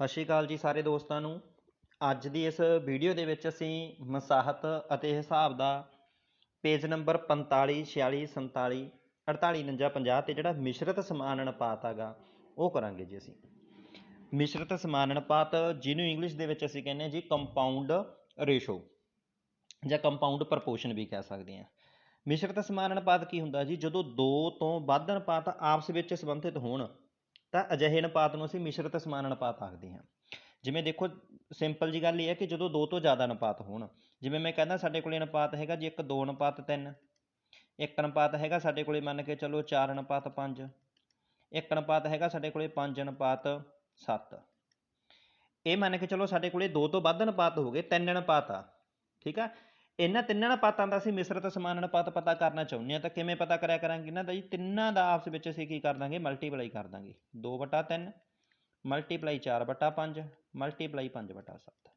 ਸਤਿ ਸ਼੍ਰੀ ਅਕਾਲ ਜੀ ਸਾਰੇ ਦੋਸਤਾਂ ਨੂੰ। ਅੱਜ ਦੀ ਇਸ ਵੀਡੀਓ ਦੇ ਵਿੱਚ ਅਸੀਂ ਮਸਾਹਤ ਅਤੇ ਹਿਸਾਬ ਦਾ ਪੇਜ ਨੰਬਰ 45 46 47 48 49 50 ਤੇ ਜਿਹੜਾ ਮਿਸ਼ਰਤ ਸਮਾਨ ਅਨੁਪਾਤ ਹੈਗਾ, ਉਹ ਕਰਾਂਗੇ ਜੀ ਅਸੀਂ। ਮਿਸ਼ਰਤ ਸਮਾਨ ਅਨੁਪਾਤ ਜਿਹਨੂੰ ਇੰਗਲਿਸ਼ ਦੇ ਵਿੱਚ ਅਸੀਂ ਕਹਿੰਦੇ ਹਾਂ ਜੀ ਕੰਪਾਊਂਡ ਰੇਸ਼ੋ ਜਾਂ ਕੰਪਾਊਂਡ ਪ੍ਰਪੋਰਸ਼ਨ ਵੀ ਕਹਿ ਸਕਦੇ ਹਾਂ। ਮਿਸ਼ਰਤ ਸਮਾਨ ਅਨੁਪਾਤ ਕੀ ਹੁੰਦਾ ਜੀ? ਜਦੋਂ ਦੋ ਤੋਂ ਵੱਧ ਅਨੁਪਾਤ ਆਪਸ ਵਿੱਚ ਸੰਬੰਧਿਤ ਹੋਣ ਤਾਂ ਅਜਿਹੇ ਅਨੁਪਾਤ ਨੂੰ ਅਸੀਂ ਮਿਸ਼ਰਤ ਸਮਾਨ ਅਨੁਪਾਤ ਆਖਦੇ ਹਾਂ। ਜਿਵੇਂ ਦੇਖੋ, ਸਿੰਪਲ ਜੀ ਗੱਲ ਇਹ ਹੈ ਕਿ ਜਦੋਂ ਦੋ ਤੋਂ ਜ਼ਿਆਦਾ ਅਨੁਪਾਤ ਹੋਣ, ਜਿਵੇਂ ਮੈਂ ਕਹਿੰਦਾ ਸਾਡੇ ਕੋਲੇ ਅਨੁਪਾਤ ਹੈਗਾ ਜੀ ਇੱਕ 2 ਅਨੁਪਾਤ 3 ਇੱਕ ਅਨੁਪਾਤ ਹੈਗਾ ਸਾਡੇ ਕੋਲੇ ਮੰਨ ਕੇ ਚਲੋ 4 ਅਨੁਪਾਤ 5 ਇੱਕ ਅਨੁਪਾਤ ਹੈਗਾ ਸਾਡੇ ਕੋਲੇ 5 ਅਨੁਪਾਤ 7 ਇਹ ਮੰਨ ਕੇ ਚਲੋ ਸਾਡੇ ਕੋਲੇ ਦੋ ਤੋਂ ਵੱਧ ਅਨੁਪਾਤ ਹੋ ਗਏ, ਤਿੰਨ ਅਨੁਪਾਤ ਆ। ਠੀਕ ਆ? ਇਹਨਾਂ ਤਿੰਨਾਂ ਅਨੁਪਾਤਾਂ ਦਾ ਅਸੀਂ ਮਿਸ਼ਰਤ ਸਮਾਨ ਅਨੁਪਾਤ ਪਤਾ ਕਰਨਾ ਚਾਹੁੰਦੇ ਆ ਤਾਂ ਕਿਵੇਂ ਪਤਾ ਕਰਿਆ ਕਰਾਂਗੇ? ਇਹਨਾਂ ਦਾ ਜੀ, ਤਿੰਨਾਂ ਦਾ ਆਪਸ ਵਿੱਚ ਅਸੀਂ ਕੀ ਕਰ ਦਾਂਗੇ? ਮਲਟੀਪਲਾਈ ਕਰ ਦਾਂਗੇ। 2/3 ਮਲਟੀਪਲਾਈ 4/5 ਮਲਟੀਪਲਾਈ 5/7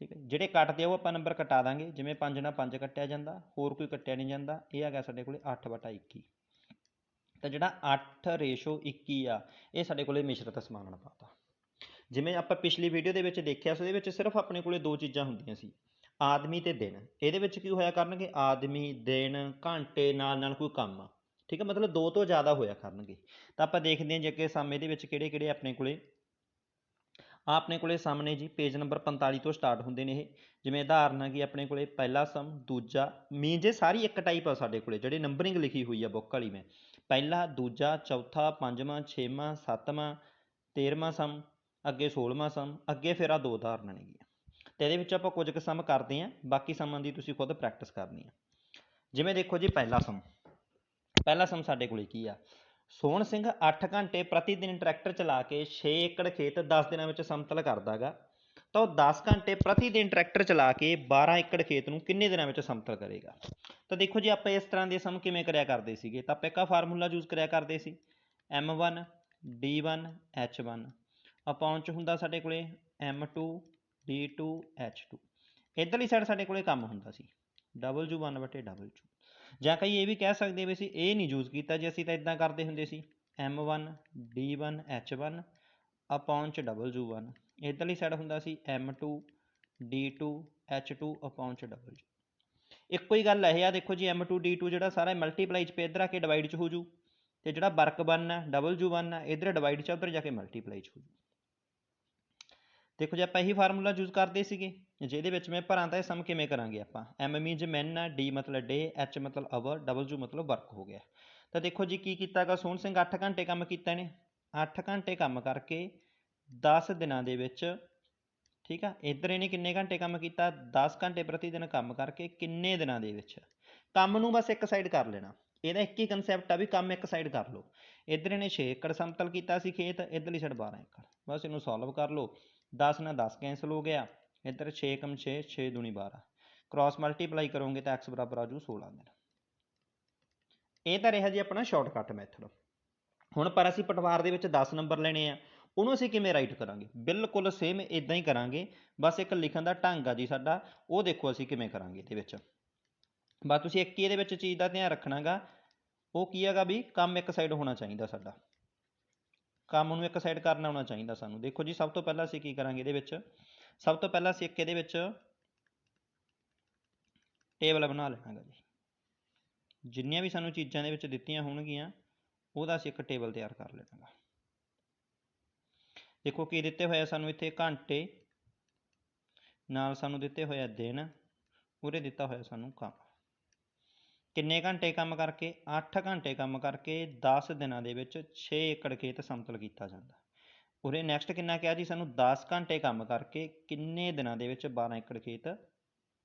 ਠੀਕ ਹੈ ਜਿਹੜੇ ਕੱਟਦੇ ਆ ਉਹ ਆਪਾਂ ਨੰਬਰ ਕਟਾ ਦਾਂਗੇ। ਜਿਵੇਂ 5 ਨਾਲ 5 ਕੱਟਿਆ ਜਾਂਦਾ, ਹੋਰ ਕੋਈ ਕੱਟਿਆ ਨਹੀਂ ਜਾਂਦਾ। ਇਹ ਆ ਗਿਆ ਸਾਡੇ ਕੋਲੇ 8/21 ਤਾਂ ਜਿਹੜਾ 8 ਰੇਸ਼ੋ 21 ਆ, ਇਹ ਸਾਡੇ ਕੋਲੇ ਮਿਸ਼ਰਤ ਸਮਾਨ ਅਨੁਪਾਤ ਆ ਜਿਵੇਂ ਆਪਾਂ ਪਿਛਲੀ ਵੀਡੀਓ ਦੇ ਵਿੱਚ ਦੇਖਿਆ ਸੀ, ਉਹਦੇ ਵਿੱਚ ਸਿਰਫ ਆਪਣੇ ਕੋਲੇ ਦੋ ਚੀਜ਼ਾਂ ਹੁੰਦੀਆਂ ਸੀ। ਆਦਮੀ ਤੇ ਦਿਨ। ਇਹਦੇ ਵਿੱਚ ਕੀ ਹੋਇਆ ਕਰਨਗੇ? ਆਦਮੀ, ਦਿਨ, ਘੰਟੇ, ਨਾਲ ਨਾਲ ਕੋਈ ਕੰਮ। ਠੀਕ ਹੈ ਮਤਲਬ ਦੋ ਤੋਂ ਜ਼ਿਆਦਾ ਹੋਇਆ ਕਰਨਗੇ। ਤਾਂ ਆਪਾਂ ਦੇਖਦੇ ਹਾਂ ਜੇ ਕਿ ਸਮ ਇਹਦੇ ਵਿੱਚ ਕਿਹੜੇ ਕਿਹੜੇ ਆਪਣੇ ਕੋਲੇ। ਆ ਆਪਣੇ ਕੋਲੇ ਸਾਹਮਣੇ ਜੀ, ਪੇਜ ਨੰਬਰ 45 ਤੋਂ ਸਟਾਰਟ ਹੁੰਦੇ ਨੇ ਇਹ। ਜਿਵੇਂ ਉਦਾਹਰਨ ਹੈ ਕਿ ਆਪਣੇ ਕੋਲੇ ਪਹਿਲਾ ਸਮ, ਦੂਜਾ ਮੀਨਸ ਇਹ ਸਾਰੀ ਇੱਕ ਟਾਈਪ ਆ ਸਾਡੇ ਕੋਲੇ, ਜਿਹੜੇ ਨੰਬਰਿੰਗ ਲਿਖੀ ਹੋਈ ਆ ਬੁੱਕ ਵਾਲੀ ਮੈਂ। ਪਹਿਲਾ, ਦੂਜਾ, ਚੌਥਾ, ਪੰਜਵਾਂ, ਛੇਵਾਂ, ਸੱਤਵਾਂ, ਤੇਰਵਾਂ ਸਮ, ਅੱਗੇ 16ਵਾਂ ਸਮ, ਅੱਗੇ ਫਿਰ ਆ ਦੋ ਉਦਾਹਰਨਾਂ ਨੇਗੀਆਂ ਤੇ ਇਹਦੇ ਵਿੱਚ ਆਪਾਂ ਕੁਝ ਕੁ ਸਮ ਕਰਦੇ ਆਂ ਬਾਕੀ ਸਮਾਂ ਦੀ ਤੁਸੀਂ ਖੁਦ ਪ੍ਰੈਕਟਿਸ ਕਰਨੀ ਆ। ਜਿਵੇਂ ਦੇਖੋ ਜੀ ਪਹਿਲਾ ਸਮ ਪਹਿਲਾ ਸਮ ਸਾਡੇ ਕੋਲੇ ਕੀ ਆ? ਸੋਹਣ ਸਿੰਘ 8 ਘੰਟੇ ਪ੍ਰਤੀ ਦਿਨ ਟਰੈਕਟਰ ਚਲਾ ਕੇ 6 ਏਕੜ ਖੇਤ 10 ਦਿਨਾਂ ਵਿੱਚ ਸਮਤਲ ਕਰਦਾਗਾ ਤਾਂ ਉਹ 10 ਘੰਟੇ ਪ੍ਰਤੀ ਦਿਨ ਟਰੈਕਟਰ ਚਲਾ ਕੇ 12 ਏਕੜ ਖੇਤ ਨੂੰ ਕਿੰਨੇ ਦਿਨਾਂ ਵਿੱਚ ਸਮਤਲ ਕਰੇਗਾ? ਤਾਂ ਦੇਖੋ ਜੀ ਆਪਾਂ ਇਸ ਤਰ੍ਹਾਂ ਦੇ ਸਮ ਕਿਵੇਂ ਕਰਿਆ ਕਰਦੇ ਸੀਗੇ? ਤਾਂ ਆਪਾਂ ਇੱਕ ਫਾਰਮੂਲਾ ਯੂਜ਼ ਕਰਿਆ ਕਰਦੇ ਸੀ। M1 d1 h1 ਅਪੌਨ ਚ ਹੁੰਦਾ ਸਾਡੇ ਕੋਲੇ m2 d2 h2 ਇਧਰਲੀ ਸਾਈਡ ਸਾਡੇ ਕੋਲੇ ਕੰਮ ਹੁੰਦਾ ਸੀ। W1 ਵਟੇ w2 ਜਾਂ ਕਈ ਇਹ ਵੀ ਕਹਿ ਸਕਦੇ ਵੀ ਅਸੀਂ ਇਹ ਨਹੀਂ ਯੂਜ਼ ਕੀਤਾ ਜੇ ਅਸੀਂ ਤਾਂ ਇਦਾਂ ਕਰਦੇ ਹੁੰਦੇ ਸੀ। M1 d1 h1 ਅਪੌਨ ਚ w1 ਇਧਰਲੀ ਸਾਈਡ ਹੁੰਦਾ ਸੀ m2 d2 h2 ਅਪੌਨ ਚ w ਇੱਕੋ ਹੀ ਗੱਲ ਹੈ ਇਹ ਆ ਦੇਖੋ ਜੀ m2 d2 ਜਿਹੜਾ ਸਾਰਾ ਮਲਟੀਪਲਾਈ ਚ ਪੇ ਇਧਰ ਆ ਕੇ ਡਿਵਾਈਡ ਚ ਹੋ ਜੂ। ਤੇ ਜਿਹੜਾ ਵਰਕ 1 ਹੈ w1 ਹੈ ਇਧਰ ਡਿਵਾਈਡ ਚ ਉਧਰ ਜਾ ਕੇ ਮਲਟੀਪਲਾਈ ਚ ਹੋ ਜੂ। ਦੇਖੋ ਜੀ, ਆਪਾਂ ਇਹੀ ਫਾਰਮੂਲਾ ਯੂਜ਼ ਕਰਦੇ ਸੀਗੇ, ਜਿਹਦੇ ਵਿੱਚ ਮੈਂ ਭਰਾਂ ਤਾਂ ਇਹ ਸਮ ਕਿਵੇਂ ਕਰਾਂਗੇ ਆਪਾਂ? M ਮੀਨਸ ਮੈਨ ਆ ਡੀ ਮਤਲਬ ਡੇ h ਮਤਲਬ ਆਵਰ w ਮਤਲਬ ਵਰਕ ਹੋ ਗਿਆ। ਤਾਂ ਦੇਖੋ ਜੀ, ਕੀ ਕੀਤਾਗਾ? ਸੋਹਣ ਸਿੰਘ 8 ਘੰਟੇ ਕੰਮ ਕੀਤਾ ਨੇ। 8 ਘੰਟੇ ਕੰਮ ਕਰਕੇ 10 ਦਿਨਾਂ ਦੇ ਵਿੱਚ, ਠੀਕ ਆ, ਇੱਧਰ ਇਹਨੇ ਕਿੰਨੇ ਘੰਟੇ ਕੰਮ ਕੀਤਾ? 10 ਘੰਟੇ ਪ੍ਰਤੀ ਦਿਨ ਕੰਮ ਕਰਕੇ ਕਿੰਨੇ ਦਿਨਾਂ ਦੇ ਵਿੱਚ? ਕੰਮ ਨੂੰ ਬਸ ਇੱਕ ਸਾਈਡ ਕਰ ਲੈਣਾ। ਇਹਦਾ ਇੱਕ ਹੀ ਕਨਸੈਪਟ ਆ ਵੀ ਕੰਮ ਇੱਕ ਸਾਈਡ ਕਰ ਲਓ। ਇੱਧਰ ਇਹਨੇ 6 ਏਕੜ ਸਮਤਲ ਕੀਤਾ ਸੀ ਖੇਤ, ਇੱਧਰਲੀ ਸਾਈਡ 12 ਏਕੜ। ਬਸ ਇਹਨੂੰ ਸੋਲਵ ਕਰ ਲਓ। 10 ਨਾਲ 10 ਕੈਂਸਲ ਹੋ ਗਿਆ ਇੱਧਰ 6 ਕਮ 6 6 ਦੂਣੀ 12 ਕ੍ਰਾਸ ਮਲਟੀਪਲਾਈ ਕਰੋਗੇ ਤਾਂ x ਬਰਾਬਰ ਆਜੂ 16 ਦਿਨ ਇਹ ਤਾਂ ਰਿਹਾ ਜੀ ਆਪਣਾ ਸ਼ਾਰਟਕਟ ਮੈਥਡ ਹੁਣ ਪਰ ਅਸੀਂ ਪਟਵਾਰ ਦੇ ਵਿੱਚ 10 ਨੰਬਰ ਲੈਣੇ ਆ ਉਹਨੂੰ ਅਸੀਂ ਕਿਵੇਂ ਰਾਈਟ ਕਰਾਂਗੇ ਬਿਲਕੁਲ ਸੇਮ ਇਦਾਂ ਹੀ ਕਰਾਂਗੇ ਬਸ ਇੱਕ ਲਿਖਣ ਦਾ ਢੰਗ ਆ ਜੀ ਸਾਡਾ ਉਹ ਦੇਖੋ ਅਸੀਂ ਕਿਵੇਂ ਕਰਾਂਗੇ ਇਹਦੇ ਵਿੱਚ ਬਸ ਤੁਸੀਂ ਇੱਕ ਹੀ ਇਹਦੇ ਵਿੱਚ ਚੀਜ਼ ਦਾ ਧਿਆਨ ਰੱਖਣਾਗਾ ਉਹ ਕੀ ਹੈਗਾ ਵੀ ਕੰਮ ਇੱਕ ਸਾਈਡ ਹੋਣਾ ਚਾਹੀਦਾ ਸਾਡਾ ਕੰਮ ਨੂੰ ਇੱਕ ਸਾਈਡ ਕਰਨਾ ਆਉਣਾ ਚਾਹੀਦਾ ਸਾਨੂੰ। ਦੇਖੋ ਜੀ, ਸਭ ਤੋਂ ਪਹਿਲਾਂ ਅਸੀਂ ਕੀ ਕਰਾਂਗੇ ਇਹਦੇ ਵਿੱਚ? ਸਭ ਤੋਂ ਪਹਿਲਾਂ ਅਸੀਂ ਇੱਕ ਇਹਦੇ ਵਿੱਚ ਟੇਬਲ ਬਣਾ ਲੈਣਾਗਾ ਜੀ। ਜਿੰਨੀਆਂ ਵੀ ਸਾਨੂੰ ਚੀਜ਼ਾਂ ਦੇ ਵਿੱਚ ਦਿੱਤੀਆਂ ਹੋਣਗੀਆਂ, ਉਹਦਾ ਅਸੀਂ ਇੱਕ ਟੇਬਲ ਤਿਆਰ ਕਰ ਲੈਣਾਗਾ। ਦੇਖੋ ਕੀ ਦਿੱਤੇ ਹੋਏ ਆ ਸਾਨੂੰ ਇੱਥੇ? ਘੰਟੇ। ਨਾਲ ਸਾਨੂੰ ਦਿੱਤੇ ਹੋਇਆ ਦਿਨ। ਉਰੇ ਦਿੱਤਾ ਹੋਇਆ ਸਾਨੂੰ ਕੰਮ। ਕਿੰਨੇ ਘੰਟੇ ਕੰਮ ਕਰਕੇ? 8 ਘੰਟੇ ਕੰਮ ਕਰਕੇ 10 ਦਿਨਾਂ ਦੇ ਵਿੱਚ 6 ਏਕੜ ਖੇਤ ਸਮਤਲ ਕੀਤਾ ਜਾਂਦਾ। ਉਰੇ ਨੈਕਸਟ ਕਿੰਨਾ ਕਿਹਾ ਜੀ? ਸਾਨੂੰ 10 ਘੰਟੇ ਕੰਮ ਕਰਕੇ ਕਿੰਨੇ ਦਿਨਾਂ ਦੇ ਵਿੱਚ 12 ਏਕੜ ਖੇਤ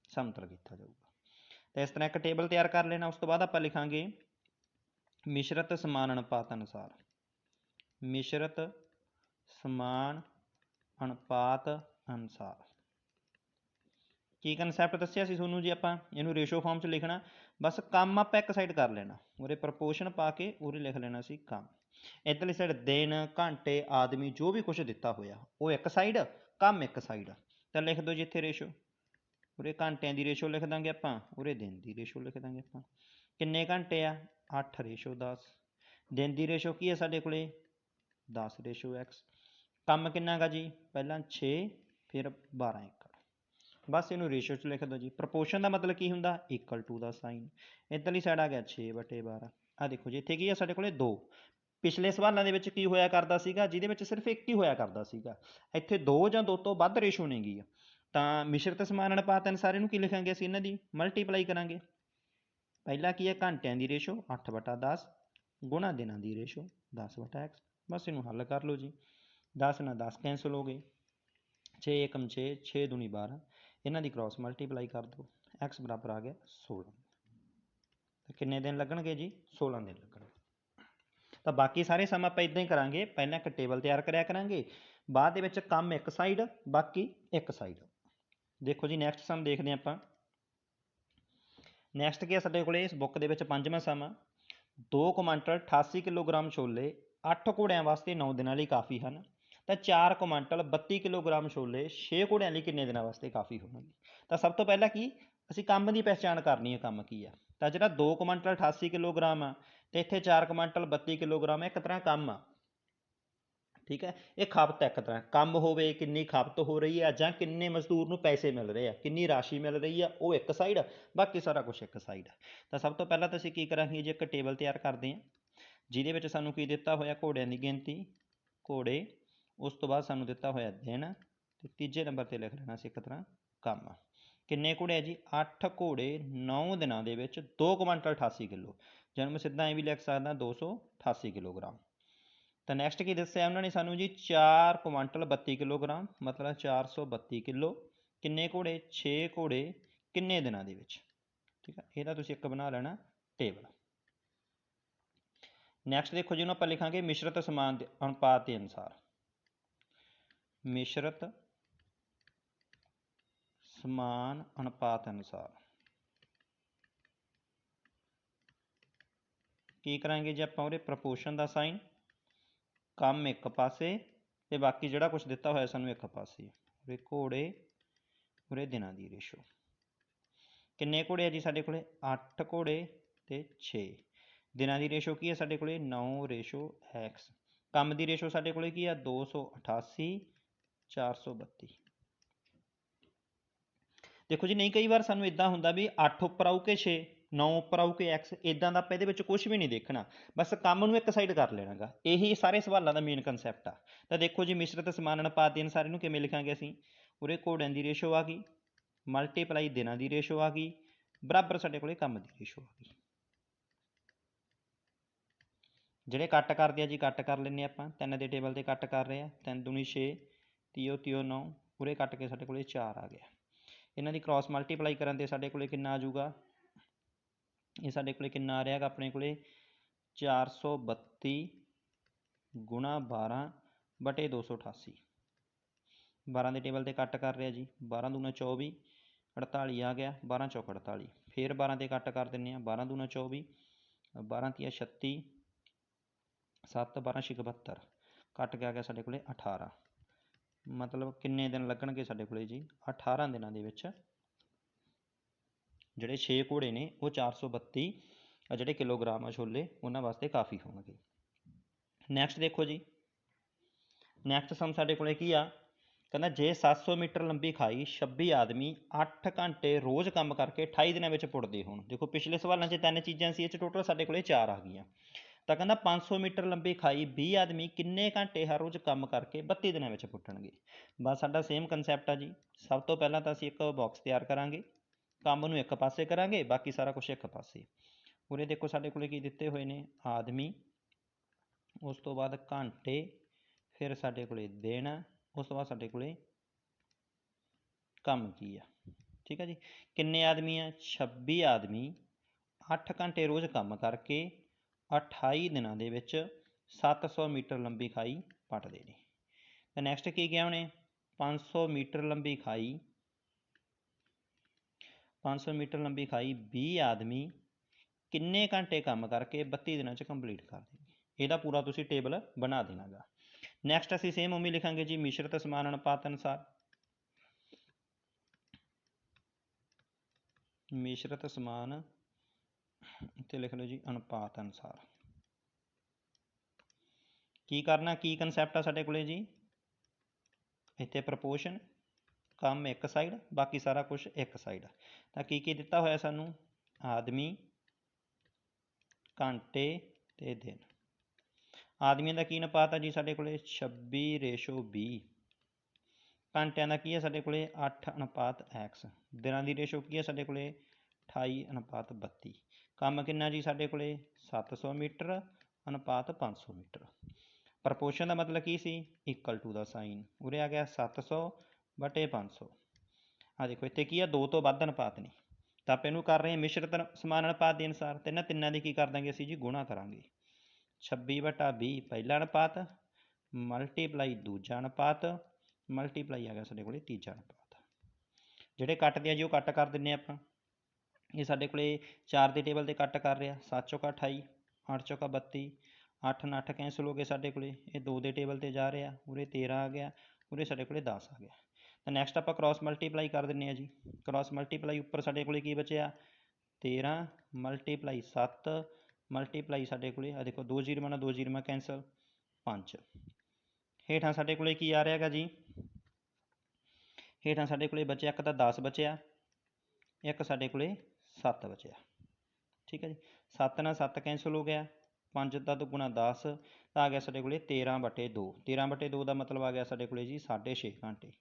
ਸਮਤਲ ਕੀਤਾ ਜਾਊਗਾ। ਤਾਂ ਇਸ ਤਰ੍ਹਾਂ ਇੱਕ ਟੇਬਲ ਤਿਆਰ ਕਰ ਲੈਣਾ, ਉਸ ਤੋਂ ਬਾਅਦ ਆਪਾਂ ਲਿਖਾਂਗੇ ਮਿਸ਼ਰਤ ਸਮਾਨ ਅਨੁਪਾਤ ਅਨੁਸਾਰ। ਮਿਸ਼ਰਤ ਸਮਾਨ ਅਨੁਪਾਤ ਅਨੁਸਾਰ। ਕੀ ਕਨਸੈਪਟ ਦੱਸਿਆ ਸੀ ਤੁਹਾਨੂੰ ਜੀ ਆਪਾਂ? ਇਹਨੂੰ ਰੇਸ਼ੋ ਫਾਰਮ 'ਚ ਲਿਖਣਾ। ਬਸ ਕੰਮ ਆਪਾਂ ਇੱਕ ਸਾਈਡ ਕਰ ਲੈਣਾ। ਉਰੇ ਪ੍ਰਪੋਰਸ਼ਨ ਪਾ ਕੇ ਉਰੇ ਲਿਖ ਲੈਣਾ ਸੀ ਕੰਮ। ਇੱਧਰਲੀ ਸਾਈਡ ਦਿਨ, ਘੰਟੇ, ਆਦਮੀ, ਜੋ ਵੀ ਕੁਝ ਦਿੱਤਾ ਹੋਇਆ, ਉਹ ਇੱਕ ਸਾਈਡ ਕੰਮ ਇੱਕ ਸਾਈਡ ਤਾਂ ਲਿਖ ਦਿਓ ਜੀ ਇੱਥੇ ਰੇਸ਼ੋ ਉਰੇ ਘੰਟਿਆਂ ਦੀ ਰੇਸ਼ੋ ਲਿਖ ਦਾਂਗੇ ਆਪਾਂ ਉਰੇ ਦਿਨ ਦੀ ਰੇਸ਼ੋ ਲਿਖ ਦਾਂਗੇ ਆਪਾਂ। ਕਿੰਨੇ ਘੰਟੇ ਆ? 8 ਰੇਸ਼ੋ 10 ਦਿਨ ਦੀ ਰੇਸ਼ੋ ਕੀ ਹੈ ਸਾਡੇ ਕੋਲੇ? 10 ਰੇਸ਼ੋ x ਕੰਮ ਕਿੰਨਾ ਗਾ ਜੀ? ਪਹਿਲਾਂ 6 ਫਿਰ 12 ਏਕੜ ਬਸ ਇਹਨੂੰ ਰੇਸ਼ੋ 'ਚ ਲਿਖ ਦਿਓ ਜੀ। ਪ੍ਰਪੋਰਸ਼ਨ ਦਾ ਮਤਲਬ ਕੀ ਹੁੰਦਾ? ਇਕੁਅਲ ਟੂ ਦਾ ਸਾਈਨ ਇੱਧਰਲੀ ਸਾਈਡ ਆ ਗਿਆ 6 ਬਟੇ 12 ਆ ਦੇਖੋ ਜੀ, ਇੱਥੇ ਕੀ ਆ? ਸਾਡੇ ਕੋਲੇ 2 ਪਿਛਲੇ ਸਵਾਲਾਂ ਦੇ ਵਿੱਚ ਕੀ ਹੋਇਆ ਕਰਦਾ ਸੀਗਾ? ਜਿਹਦੇ ਵਿੱਚ ਸਿਰਫ ਇੱਕ ਹੀ ਹੋਇਆ ਕਰਦਾ ਸੀਗਾ। ਇੱਥੇ 2 ਜਾਂ 2 ਤੋਂ ਵੱਧ ਰੇਸ਼ੋ ਨੇਗੀ ਆ। ਤਾਂ ਮਿਸ਼ਰਤ ਸਮਾਨ ਅਨੁਪਾਤ ਅਨੁਸਾਰ ਇਹਨੂੰ ਕੀ ਲਿਖਾਂਗੇ ਅਸੀਂ ਇਹਨਾਂ ਦੀ? ਮਲਟੀਪਲਾਈ ਕਰਾਂਗੇ। ਪਹਿਲਾ ਕੀ ਹੈ ਘੰਟਿਆਂ ਦੀ ਰੇਸ਼ੋ 8 ਬਟਾ 10 ਗੁਣਾ ਦਿਨਾਂ ਦੀ ਰੇਸ਼ੋ 10 ਬਟਾ x ਬਸ ਇਹਨੂੰ ਹੱਲ ਕਰ ਲਓ ਜੀ। 10 ਨਾਲ 10 ਕੈਂਸਲ ਹੋ ਗਏ। 6 ਏਕਮ 6 6 ਦੂਣੀ 12 ਇਹਨਾਂ ਦੀ ਕ੍ਰਾਸ ਮਲਟੀਪਲਾਈ ਕਰ ਦਿਓ, x ਬਰਾਬਰ ਆ ਗਿਆ 16 ਤਾਂ ਕਿੰਨੇ ਦਿਨ ਲੱਗਣਗੇ ਜੀ? 16 ਦਿਨ ਲੱਗਣਗੇ। ਤਾਂ ਬਾਕੀ ਸਾਰੇ ਸਮ ਆਪਾਂ ਇਦਾਂ ਹੀ ਕਰਾਂਗੇ, ਪਹਿਲਾਂ ਇੱਕ ਟੇਬਲ ਤਿਆਰ ਕਰਿਆ ਕਰਾਂਗੇ, ਬਾਅਦ ਦੇ ਵਿੱਚ ਕੰਮ ਇੱਕ ਸਾਈਡ ਬਾਕੀ ਇੱਕ ਸਾਈਡ ਦੇਖੋ ਜੀ ਨੈਕਸਟ ਸਮ ਦੇਖਦੇ ਹਾਂ ਆਪਾਂ। ਨੈਕਸਟ ਕੀ ਹੈ ਸਾਡੇ ਕੋਲੇ? ਇਸ ਬੁੱਕ ਦੇ ਵਿੱਚ ਪੰਜਵਾਂ ਸਮ ਆ। 2 ਕੁਇੰਟਲ 88 ਕਿਲੋਗ੍ਰਾਮ ਛੋਲੇ 8 ਘੋੜਿਆਂ ਵਾਸਤੇ 9 ਦਿਨਾਂ ਲਈ ਕਾਫੀ ਹਨ। ਤਾਂ 4 ਕੁਇੰਟਲ 32 ਕਿਲੋਗ੍ਰਾਮ ਛੋਲੇ 6 ਘੋੜਿਆਂ ਲਈ ਕਿੰਨੇ ਦਿਨਾਂ ਵਾਸਤੇ ਕਾਫੀ ਹੋਣਗੇ? ਤਾਂ ਸਭ ਤੋਂ ਪਹਿਲਾਂ ਕੀ? ਅਸੀਂ ਕੰਮ ਦੀ ਪਹਿਚਾਣ ਕਰਨੀ ਹੈ ਕੰਮ ਕੀ ਆ। ਤਾਂ ਜਿਹੜਾ 2 ਕੁਇੰਟਲ 88 ਕਿਲੋਗ੍ਰਾਮ ਆ ਤੇ ਇੱਥੇ 4 ਕੁਇੰਟਲ 32 ਕਿਲੋਗ੍ਰਾਮ ਇੱਕ ਤਰ੍ਹਾਂ ਕੰਮ ਆ। ਠੀਕ ਹੈ? ਇਹ ਖਪਤ ਇੱਕ ਤਰ੍ਹਾਂ। ਕੰਮ ਹੋਵੇ, ਕਿੰਨੀ ਖਪਤ ਹੋ ਰਹੀ ਹੈ ਜਾਂ ਕਿੰਨੇ ਮਜ਼ਦੂਰ ਨੂੰ ਪੈਸੇ ਮਿਲ ਰਹੇ ਆ, ਕਿੰਨੀ ਰਾਸ਼ੀ ਮਿਲ ਰਹੀ ਆ, ਉਹ ਇੱਕ ਸਾਈਡ ਬਾਕੀ ਸਾਰਾ ਕੁਝ ਇੱਕ ਸਾਈਡ ਤਾਂ ਸਭ ਤੋਂ ਪਹਿਲਾਂ ਤਾਂ ਅਸੀਂ ਕੀ ਕਰਾਂਗੇ, ਜੇ ਇੱਕ ਟੇਬਲ ਤਿਆਰ ਕਰਦੇ ਹਾਂ, ਜਿਹਦੇ ਵਿੱਚ ਸਾਨੂੰ ਕੀ ਦਿੱਤਾ ਹੋਇਆ ਘੋੜਿਆਂ ਦੀ ਗਿਣਤੀ? ਘੋੜੇ ਉਸ ਤੋਂ ਬਾਅਦ ਸਾਨੂੰ ਦਿੱਤਾ ਹੋਇਆ ਦਿਨ ਤੇ ਤੀਜੇ ਨੰਬਰ ਤੇ ਲਿਖ ਲੈਣਾ ਸੀ ਇੱਕ ਤਰ੍ਹਾਂ ਕੰਮ। ਕਿੰਨੇ ਘੋੜੇ ਹੈ ਜੀ? 8 ਘੋੜੇ 9 ਦਿਨਾਂ ਦੇ ਵਿੱਚ 2 ਕੁਇੰਟਲ 88 ਕਿਲੋ। ਜਨਮ ਸਿੱਧਾ ਐਂ ਵੀ ਲਿਖ ਸਕਦਾ 288 ਕਿਲੋਗ੍ਰਾਮ। ਤਾਂ ਨੈਕਸਟ ਕੀ ਦੱਸਿਆ ਉਹਨਾਂ ਨੇ ਸਾਨੂੰ ਜੀ? 4 ਕੁਇੰਟਲ 32 ਕਿਲੋਗ੍ਰਾਮ, ਮਤਲਬ 432 ਕਿਲੋ। ਕਿੰਨੇ ਘੋੜੇ? 6 ਘੋੜੇ ਕਿੰਨੇ ਦਿਨਾਂ ਦੇ ਵਿੱਚ? ਠੀਕ ਹੈ ਇਹਦਾ ਤੁਸੀਂ ਇੱਕ ਬਣਾ ਲੈਣਾ ਟੇਬਲ ਨੈਕਸਟ ਦੇਖੋ ਜਿਹਨੂੰ ਆਪਾਂ ਲਿਖਾਂਗੇ ਮਿਸ਼ਰਤ ਸਮਾਨ ਦੇ ਅਨੁਪਾਤ ਦੇ ਅਨੁਸਾਰ। ਮਿਸ਼ਰਤ ਸਮਾਨ ਅਨੁਪਾਤ ਅਨੁਸਾਰ। ਕੀ ਕਰਾਂਗੇ ਜੇ ਆਪਾਂ ਉਹਦੇ ਪ੍ਰਪੋਰਸ਼ਨ ਦਾ ਸਾਈਨ। ਕੰਮ ਇੱਕ ਪਾਸੇ ਤੇ ਬਾਕੀ ਜਿਹੜਾ ਕੁਝ ਦਿੱਤਾ ਹੋਇਆ ਸਾਨੂੰ ਇੱਕ ਪਾਸੇ। ਉਰੇ ਘੋੜੇ, ਉਰੇ ਦਿਨਾਂ ਦੀ ਰੇਸ਼ੋ। ਕਿੰਨੇ ਘੋੜੇ ਆ ਜੀ ਸਾਡੇ ਕੋਲੇ? 8 ਘੋੜੇ ਤੇ 6 ਦਿਨਾਂ ਦੀ ਰੇਸ਼ੋ ਕੀ ਹੈ ਸਾਡੇ ਕੋਲੇ? 9 ਰੇਸ਼ੋ x ਕੰਮ ਦੀ ਰੇਸ਼ੋ ਸਾਡੇ ਕੋਲੇ ਕੀ ਆ? 288 432 ਦੇਖੋ ਜੀ, ਨਹੀਂ ਕਈ ਵਾਰ ਸਾਨੂੰ ਇਦਾਂ ਹੁੰਦਾ ਵੀ 8 ਉੱਪਰ ਆਊ ਕਿ 6 9 ਉੱਪਰ ਆਊ ਕਿ x ਇਦਾਂ ਦਾ ਆਪਾਂ ਇਹਦੇ ਵਿੱਚ ਕੁਝ ਵੀ ਨਹੀਂ ਦੇਖਣਾ। ਬਸ ਕੰਮ ਨੂੰ ਇੱਕ ਸਾਈਡ ਕਰ ਲੈਣਾਗਾ। ਇਹੀ ਸਾਰੇ ਸਵਾਲਾਂ ਦਾ ਮੇਨ ਕਨਸੈਪਟ ਆ। ਤਾਂ ਦੇਖੋ ਜੀ, ਮਿਸ਼ਰਤ ਸਮਾਨ ਅਨੁਪਾਤ ਦੇ ਅਨੁਸਾਰ ਇਹਨੂੰ ਕਿਵੇਂ ਲਿਖਾਂਗੇ ਅਸੀਂ? ਉਰੇ ਘੋੜਿਆਂ ਦੀ ਰੇਸ਼ੋ ਆ ਗਈ ਮਲਟੀਪਲਾਈ ਦਿਨਾਂ ਦੀ ਰੇਸ਼ੋ ਆ ਗਈ, ਬਰਾਬਰ ਸਾਡੇ ਕੋਲੇ ਕੰਮ ਦੀ ਰੇਸ਼ੋ ਆ ਗਈ। ਜਿਹੜੇ ਕੱਟ ਕਰਦੇ ਆ ਜੀ, ਕੱਟ ਕਰ ਲੈਨੇ ਆਪਾਂ। ਤਿੰਨ ਦੇ ਟੇਬਲ ਤੇ ਕੱਟ ਕਰ ਰਹੇ ਆ 3 ਦੂਣੀ 6 ਤੀਓ ਤੀਓ 9 ਉਰੇ ਕੱਟ ਕੇ ਸਾਡੇ ਕੋਲੇ 4 ਆ ਗਿਆ। ਇਹਨਾਂ ਦੀ ਕ੍ਰਾਸ ਮਲਟੀਪਲਾਈ ਕਰਨ ਤੇ ਸਾਡੇ ਕੋਲੇ ਕਿੰਨਾ ਆ ਜਾਊਗਾ? ਇਹ ਸਾਡੇ ਕੋਲੇ ਕਿੰਨਾ ਆ ਰਿਹਾਗਾ ਆਪਣੇ ਕੋਲੇ 432 ਗੁਣਾ 12 ਬਟੇ 288 12 ਦੇ ਟੇਬਲ ਤੇ ਕੱਟ ਕਰ ਰਿਹਾ ਜੀ। 12 ਦੂਣਾ 24 48 ਆ ਗਿਆ। 12 ਚੌਕ 48 ਫਿਰ 12 ਤੇ ਕੱਟ ਕਰ ਦਿੰਨੇ ਆ 12 ਦੂਣਾ 24 12 ਤੀਆ 36 7 12 ਛੇ 72 ਕੱਟ ਕੇ ਆ ਗਿਆ ਸਾਡੇ ਕੋਲੇ 18 ਮਤਲਬ ਕਿੰਨੇ ਦਿਨ ਲੱਗਣਗੇ ਸਾਡੇ ਕੋਲੇ ਜੀ? 18 ਦਿਨਾਂ ਦੇ ਵਿੱਚ। ਜਿਹੜੇ 6 ਘੋੜੇ ਨੇ, ਉਹ 432 ਆ ਜਿਹੜੇ ਕਿਲੋਗ੍ਰਾਮ ਆ ਛੋਲੇ, ਉਹਨਾਂ ਵਾਸਤੇ ਕਾਫੀ ਹੋਣਗੇ। ਨੈਕਸਟ ਦੇਖੋ ਜੀ। ਨੈਕਸਟ ਸਮ ਸਾਡੇ ਕੋਲੇ ਕੀ ਆ? ਕਹਿੰਦਾ, ਜੇ 700 ਮੀਟਰ ਲੰਬੀ ਖਾਈ 26 ਆਦਮੀ 8 ਘੰਟੇ ਰੋਜ਼ ਕੰਮ ਕਰਕੇ 28 ਦਿਨਾਂ ਵਿੱਚ ਪੁੱਟਦੇ ਹੋਣ। ਦੇਖੋ, ਪਿਛਲੇ ਸਵਾਲਾਂ 'ਚ ਤਿੰਨ ਚੀਜ਼ਾਂ ਸੀ, ਇਹ 'ਚ ਟੋਟਲ ਸਾਡੇ ਕੋਲੇ ਚਾਰ ਆ ਗਈਆਂ। ਤਾਂ ਕਹਿੰਦਾ 500 ਮੀਟਰ ਲੰਬੀ ਖਾਈ 20 ਆਦਮੀ ਕਿੰਨੇ ਘੰਟੇ ਹਰ ਰੋਜ਼ ਕੰਮ ਕਰਕੇ 32 ਦਿਨਾਂ ਵਿੱਚ ਪੁੱਟਣਗੇ? ਬਸ ਸਾਡਾ ਸੇਮ ਕਨਸੈਪਟ ਆ ਜੀ। ਸਭ ਤੋਂ ਪਹਿਲਾਂ ਤਾਂ ਅਸੀਂ ਇੱਕ ਬਾਕਸ ਤਿਆਰ ਕਰਾਂਗੇ। ਕੰਮ ਨੂੰ ਇੱਕ ਪਾਸੇ ਕਰਾਂਗੇ, ਬਾਕੀ ਸਾਰਾ ਕੁਝ ਇੱਕ ਪਾਸੇ। ਉਰੇ ਦੇਖੋ ਸਾਡੇ ਕੋਲੇ ਕੀ ਦਿੱਤੇ ਹੋਏ ਨੇ? ਆਦਮੀ, ਉਸ ਤੋਂ ਬਾਅਦ ਘੰਟੇ, ਫਿਰ ਸਾਡੇ ਕੋਲੇ ਦਿਨ, ਉਸ ਤੋਂ ਬਾਅਦ ਸਾਡੇ ਕੋਲੇ ਕੰਮ ਕੀ ਆ? ਠੀਕ ਆ ਜੀ। ਕਿੰਨੇ ਆਦਮੀ ਆ? 26 ਆਦਮੀ। 8 ਘੰਟੇ ਰੋਜ਼ ਕੰਮ ਕਰਕੇ 28 ਦਿਨਾਂ ਦੇ ਵਿੱਚ 700 ਮੀਟਰ ਲੰਬੀ ਖਾਈ ਪੱਟਦੇ ਨੇ। ਤਾਂ ਨੈਕਸਟ ਕੀ ਗਿਆ ਉਹਨੇ? 500 ਮੀਟਰ ਲੰਬੀ ਖਾਈ 500 ਮੀਟਰ ਲੰਬੀ ਖਾਈ 20 ਆਦਮੀ ਕਿੰਨੇ ਘੰਟੇ ਕੰਮ ਕਰਕੇ 32 ਦਿਨਾਂ 'ਚ ਕੰਪਲੀਟ ਕਰ ਦੇਣਗੇ। ਇਹਦਾ ਪੂਰਾ ਤੁਸੀਂ ਟੇਬਲ ਬਣਾ ਦੇਣਾਗਾ। ਨੈਕਸਟ ਅਸੀਂ ਸੇਮ ਉਮੀ ਲਿਖਾਂਗੇ ਜੀ ਮਿਸ਼ਰਤ ਸਮਾਨ ਅਨੁਪਾਤ ਅਨੁਸਾਰ। ਮਿਸ਼ਰਤ ਸਮਾਨ ਇੱਥੇ ਲਿਖ ਲਓ ਜੀ ਅਨੁਪਾਤ ਅਨੁਸਾਰ। ਕੀ ਕਰਨਾ, ਕੀ ਕਨਸੈਪਟ ਆ ਸਾਡੇ ਕੋਲੇ ਜੀ? ਇੱਥੇ ਪ੍ਰਪੋਰਸ਼ਨ ਕੰਮ ਇੱਕ ਸਾਈਡ ਬਾਕੀ ਸਾਰਾ ਕੁਝ ਇੱਕ ਸਾਈਡ ਤਾਂ ਕੀ ਕੀ ਦਿੱਤਾ ਹੋਇਆ ਸਾਨੂੰ? ਆਦਮੀ, ਘੰਟੇ ਤੇ ਦਿਨ। ਆਦਮੀਆਂ ਦਾ ਕੀ ਅਨੁਪਾਤ ਆ ਜੀ ਸਾਡੇ ਕੋਲੇ? 26 ਰੇਸ਼ੋ 20 ਘੰਟਿਆਂ ਦਾ ਕੀ ਹੈ ਸਾਡੇ ਕੋਲੇ? 8 ਅਨੁਪਾਤ x ਦਿਨਾਂ ਦੀ ਰੇਸ਼ੋ ਕੀ ਹੈ ਸਾਡੇ ਕੋਲੇ? 28 ਅਨੁਪਾਤ 32 ਕੰਮ ਕਿੰਨਾ ਜੀ ਸਾਡੇ ਕੋਲੇ? 700 ਮੀਟਰ, ਅਨੁਪਾਤ 500 ਮੀਟਰ। ਪ੍ਰਪੋਰਸ਼ਨ ਦਾ ਮਤਲਬ ਕੀ ਸੀ? ਇਕੁਅਲ ਟੂ ਦਾ ਸਾਈਨ ਉਰੇ ਆ ਗਿਆ 700 ਬਟੇ 500 ਆ ਦੇਖੋ, ਇੱਥੇ ਕੀ ਆ? ਦੋ ਤੋਂ ਵੱਧ ਅਨੁਪਾਤ ਨੇ ਤਾਂ ਆਪਾਂ ਇਹਨੂੰ ਕਰ ਰਹੇ ਹਾਂ ਮਿਸ਼ਰਤ ਸਮਾਨ ਅਨੁਪਾਤ ਦੇ ਅਨੁਸਾਰ। ਤੇ ਇਹਨਾਂ ਤਿੰਨਾਂ ਦੀ ਕੀ ਕਰ ਦਾਂਗੇ ਅਸੀਂ ਜੀ? ਗੁਣਾ ਕਰਾਂਗੇ। 26 ਬਟਾ 20 ਪਹਿਲਾ ਅਨੁਪਾਤ। ਮਲਟੀਪਲਾਈ ਦੂਜਾ ਅਨੁਪਾਤ। ਮਲਟੀਪਲਾਈ ਆ ਗਿਆ ਸਾਡੇ ਕੋਲੇ ਤੀਜਾ ਅਨੁਪਾਤ। ਜਿਹੜੇ ਕੱਟਦੇ ਆ ਜੀ, ਉਹ ਕੱਟ ਕਰ ਦਿੰਨੇ ਆਪਾਂ। ਇਹ ਸਾਡੇ ਕੋਲੇ 4 ਦੇ ਟੇਬਲ ਤੇ ਕੱਟ ਕਰ ਰਿਹਾ। 7 ਚੌਕਾ 28 8 ਚੌਕਾ 32 8 ਨਾਲ 8 ਕੈਂਸਲ ਹੋ ਗਏ ਸਾਡੇ ਕੋਲੇ। ਇਹ 2 ਦੇ ਟੇਬਲ ਤੇ ਜਾ ਰਿਹਾ। ਉਰੇ 13 ਆ ਗਿਆ। ਉਰੇ ਸਾਡੇ ਕੋਲੇ 10 ਆ ਗਿਆ। ਤਾਂ ਨੈਕਸਟ ਆਪਾਂ ਕ੍ਰਾਸ ਮਲਟੀਪਲਾਈ ਕਰ ਦਿੰਨੇ ਆ ਜੀ। ਕ੍ਰਾਸ ਮਲਟੀਪਲਾਈ ਉੱਪਰ ਸਾਡੇ ਕੋਲੇ ਕੀ ਬਚਿਆ? 13 ਮਲਟੀਪਲਾਈ 7 ਮਲਟੀਪਲਾਈ ਸਾਡੇ ਕੋਲੇ ਆ ਦੇਖੋ 2 ਜ਼ੀਰੋ ਨਾਲ 2 ਜ਼ੀਰੋ ਨਾਲ ਕੈਂਸਲ 5 ਹੇਠਾਂ ਸਾਡੇ ਕੋਲੇ ਕੀ ਆ ਰਿਹਾ ਹੈਗਾ ਜੀ? ਹੇਠਾਂ ਸਾਡੇ ਕੋਲੇ ਬਚਿਆ, ਇੱਕ ਤਾਂ 10 ਬਚਿਆ, ਇੱਕ ਸਾਡੇ ਕੋਲੇ 7 ਬਚਿਆ। ਠੀਕ ਹੈ ਜੀ। 7 ਨਾਲ 7 ਕੈਂਸਲ ਹੋ ਗਿਆ। 5 ਦਾ ਦੁੱਗਣਾ 10 ਤਾਂ ਆ ਗਿਆ ਸਾਡੇ ਕੋਲੇ 13 ਬਟੇ 2 13 ਬਟੇ 2 ਦਾ ਮਤਲਬ ਆ ਗਿਆ ਸਾਡੇ ਕੋਲੇ ਜੀ 6.5 ਘੰਟੇ।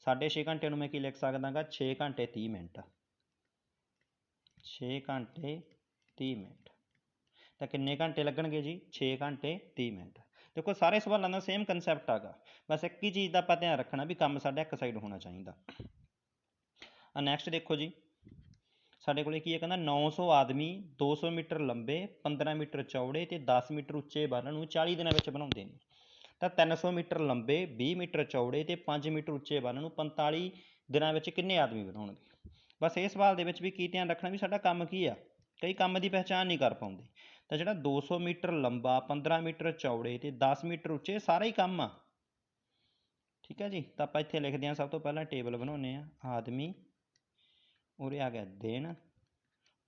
6.5 ਘੰਟੇ ਨੂੰ ਮੈਂ ਕੀ ਲਿਖ ਸਕਦਾਗਾ? 6 ਘੰਟੇ 30 ਮਿੰਟ। 6 ਘੰਟੇ 30 ਮਿੰਟ। ਤਾਂ ਕਿੰਨੇ ਘੰਟੇ ਲੱਗਣਗੇ ਜੀ? 6 ਘੰਟੇ 30 ਮਿੰਟ। ਦੇਖੋ, ਸਾਰੇ ਸਵਾਲਾਂ ਦਾ ਸੇਮ ਕਨਸੈਪਟ ਆਗਾ ਬਸ ਇੱਕ ਹੀ ਚੀਜ਼ ਦਾ ਆਪਾਂ ਧਿਆਨ ਰੱਖਣਾ ਵੀ ਕੰਮ ਸਾਡਾ ਇੱਕ ਸਾਈਡ ਹੋਣਾ ਚਾਹੀਦਾ। ਆ ਨੈਕਸਟ ਦੇਖੋ ਜੀ। ਸਾਡੇ ਕੋਲੇ ਕੀ ਹੈ ਕਹਿੰਦਾ 900 ਆਦਮੀ 200 ਮੀਟਰ ਲੰਬੇ 15 ਮੀਟਰ ਚੌੜੇ ਤੇ 10 ਮੀਟਰ ਉੱਚੇ ਬੰਨ ਨੂੰ 40 ਦਿਨਾਂ ਵਿੱਚ ਬਣਾਉਂਦੇ ਨੇ। ਤਾਂ 300 ਮੀਟਰ ਲੰਬੇ 20 ਮੀਟਰ ਚੌੜੇ ਤੇ 5 ਮੀਟਰ ਉੱਚੇ ਬੰਨ ਨੂੰ 45 ਦਿਨਾਂ ਵਿੱਚ ਕਿੰਨੇ ਆਦਮੀ ਬਣਾਉਣਗੇ? ਬਸ ਇਹ ਸਵਾਲ ਦੇ ਵਿੱਚ ਵੀ ਕੀ ਧਿਆਨ ਰੱਖਣਾ ਵੀ ਸਾਡਾ ਕੰਮ ਕੀ ਆ? ਕਈ ਕੰਮ ਦੀ ਪਹਿਚਾਣ ਨਹੀਂ ਕਰ ਪਾਉਂਦੇ। ਤਾਂ ਜਿਹੜਾ 200 ਮੀਟਰ ਲੰਬਾ 15 ਮੀਟਰ ਚੌੜੇ ਤੇ 10 ਮੀਟਰ ਉੱਚੇ ਸਾਰਾ ਹੀ ਕੰਮ ਆ। ਠੀਕ ਹੈ ਜੀ? ਤਾਂ ਆਪਾਂ ਇੱਥੇ ਲਿਖਦੇ ਹਾਂ ਸਭ ਤੋਂ ਪਹਿਲਾਂ ਟੇਬਲ ਬਣਾਉਂਦੇ ਆ ਆਦਮੀ ਉਰੇ ਆ ਗਿਆ ਦਿਨ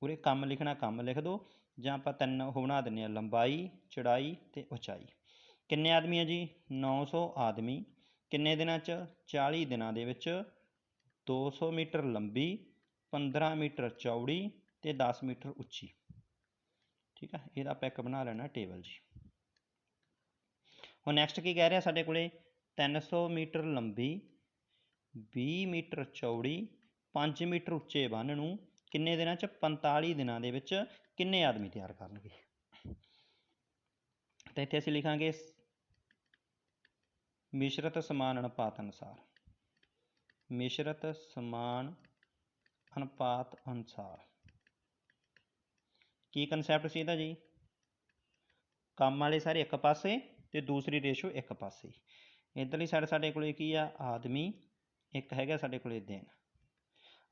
ਉਰੇ ਕੰਮ ਲਿਖਣਾ, ਕੰਮ ਲਿਖ ਦਿਓ ਜਾਂ ਆਪਾਂ ਤਿੰਨ ਉਹ ਬਣਾ ਦਿੰਦੇ ਹਾਂ, ਲੰਬਾਈ, ਚੜਾਈ ਅਤੇ ਉਚਾਈ। ਕਿੰਨੇ ਆਦਮੀ ਆ ਜੀ? 900 ਆਦਮੀ। ਕਿੰਨੇ ਦਿਨਾਂ ਚ? 40 ਦਿਨਾਂ ਦੇ ਵਿੱਚ। 200 ਮੀਟਰ ਲੰਬੀ 15 ਮੀਟਰ ਚੌੜੀ ਤੇ 10 ਮੀਟਰ ਉੱਚੀ। ਠੀਕ ਆ? ਇਹਦਾ ਆਪਾਂ ਇੱਕ ਬਣਾ ਲੈਣਾ ਟੇਬਲ ਜੀ। ਹੁਣ ਨੈਕਸਟ ਕੀ ਕਹਿ ਰਿਹਾ ਸਾਡੇ ਕੋਲੇ? 300 ਮੀਟਰ ਲੰਬੀ 20 ਮੀਟਰ ਚੌੜੀ 5 ਮੀਟਰ ਉੱਚੇ ਬੰਨ ਨੂੰ ਕਿੰਨੇ ਦਿਨਾਂ ਚ? 45 ਦਿਨਾਂ ਦੇ ਵਿੱਚ ਕਿੰਨੇ ਆਦਮੀ ਤਿਆਰ ਕਰਨਗੇ? ਤਾਂ ਇੱਥੇ ਅਸੀਂ ਲਿਖਾਂਗੇ ਮਿਸ਼ਰਤ ਸਮਾਨ ਅਨੁਪਾਤ ਅਨੁਸਾਰ। ਮਿਸ਼ਰਤ ਸਮਾਨ ਅਨੁਪਾਤ ਅਨੁਸਾਰ। ਕੀ ਕਨਸੈਪਟ ਸੀ ਇਹਦਾ ਜੀ? ਕੰਮ ਵਾਲੇ ਸਾਰੇ ਇੱਕ ਪਾਸੇ ਤੇ ਦੂਸਰੀ ਰੇਸ਼ੋ ਇੱਕ ਪਾਸੇ। ਇਧਰਲੀ ਸਾਈਡ ਸਾਡੇ ਕੋਲੇ ਕੀ ਆ? ਆਦਮੀ, ਇੱਕ ਹੈਗਾ ਸਾਡੇ ਕੋਲੇ ਦਿਨ।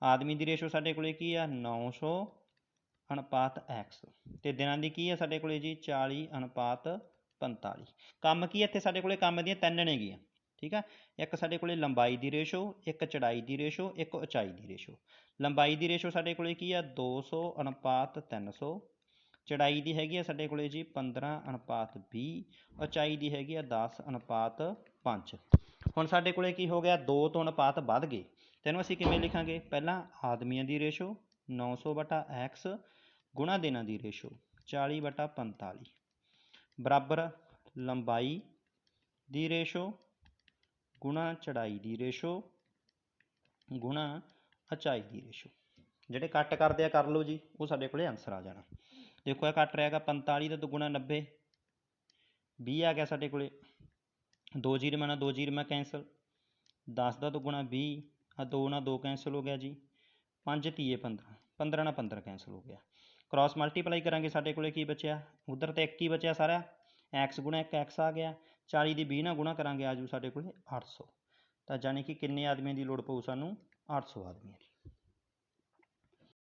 ਆਦਮੀ ਦੀ ਰੇਸ਼ੋ ਸਾਡੇ ਕੋਲੇ ਕੀ ਆ? 900 ਅਨੁਪਾਤ x ਤੇ ਦਿਨਾਂ ਦੀ ਕੀ ਆ ਸਾਡੇ ਕੋਲੇ ਜੀ? 40 ਅਨੁਪਾਤ 45 ਕੰਮ ਕੀ ਇੱਥੇ ਸਾਡੇ ਕੋਲੇ? ਕੰਮ ਦੀਆਂ ਤਿੰਨ ਨੇਗੀਆਂ ਠੀਕ ਆ? ਇੱਕ ਸਾਡੇ ਕੋਲੇ ਲੰਬਾਈ ਦੀ ਰੇਸ਼ੋ, ਇੱਕ ਚੜਾਈ ਦੀ ਰੇਸ਼ੋ, ਇੱਕ ਉਚਾਈ ਦੀ ਰੇਸ਼ੋ। ਲੰਬਾਈ ਦੀ ਰੇਸ਼ੋ ਸਾਡੇ ਕੋਲੇ ਕੀ ਆ? 200 ਅਨੁਪਾਤ 300 ਚੜਾਈ ਦੀ ਹੈਗੀ ਆ ਸਾਡੇ ਕੋਲੇ ਜੀ 15 ਅਨੁਪਾਤ 20 ਉਚਾਈ ਦੀ ਹੈਗੀ ਆ 10 ਅਨੁਪਾਤ 5 ਹੁਣ ਸਾਡੇ ਕੋਲੇ ਕੀ ਹੋ ਗਿਆ? 2 ਤੋਂ ਅਨੁਪਾਤ ਵੱਧ ਗਏ। ਤੈਨੂੰ ਅਸੀਂ ਕਿਵੇਂ ਲਿਖਾਂਗੇ? ਪਹਿਲਾਂ ਆਦਮੀਆਂ ਦੀ ਰੇਸ਼ੋ 900 ਬਟਾ x ਗੁਣਾ ਦਿਨਾਂ ਦੀ ਰੇਸ਼ੋ 40 ਬਟਾ 45 ਬਰਾਬਰ ਲੰਬਾਈ ਦੀ ਰੇਸ਼ੋ, ਗੁਣਾ ਚੜਾਈ ਦੀ ਰੇਸ਼ੋ, ਗੁਣਾ ਉਚਾਈ ਦੀ ਰੇਸ਼ੋ। ਜਿਹੜੇ ਕੱਟ ਕਰਦੇ ਆ, ਕਰ ਲਓ ਜੀ, ਉਹ ਸਾਡੇ ਕੋਲੇ ਆਨਸਰ ਆ ਜਾਣਾ। ਦੇਖੋ, ਇਹ ਕੱਟ ਰਿਹਾ ਹੈਗਾ 45 ਦਾ ਦੁੱਗਣਾ 90 20 ਆ ਗਿਆ ਸਾਡੇ ਕੋਲੇ। 2 ਜ਼ੀਰੋ ਨਾਲ 2 ਜ਼ੀਰੋ ਕੈਂਸਲ 10 ਦਾ ਦੁੱਗਣਾ 20 ਆ 2 ਨਾਲ 2 ਕੈਂਸਲ ਹੋ ਗਿਆ ਜੀ। 5 ਤੀਏ 15 15 ਨਾਲ 15 ਕੈਂਸਲ ਹੋ ਗਿਆ। ਕ੍ਰਾਸ ਮਲਟੀਪਲਾਈ ਕਰਾਂਗੇ ਸਾਡੇ ਕੋਲੇ ਕੀ ਬਚਿਆ? ਉਧਰ ਤੇ 1 ਹੀ ਬਚਿਆ ਸਾਰਾ। x ਗੁਣਾ 1 x ਆ ਗਿਆ। 40 ਦੀ 20 ਨਾਲ ਗੁਣਾ ਕਰਾਂਗੇ ਆਜੂ ਸਾਡੇ ਕੋਲੇ 800 ਤਾਂ ਜਾਣੀ ਕਿ ਕਿੰਨੇ ਆਦਮੀਆਂ ਦੀ ਲੋੜ ਪਊ ਸਾਨੂੰ? 800 ਆਦਮੀਆਂ ਦੀ।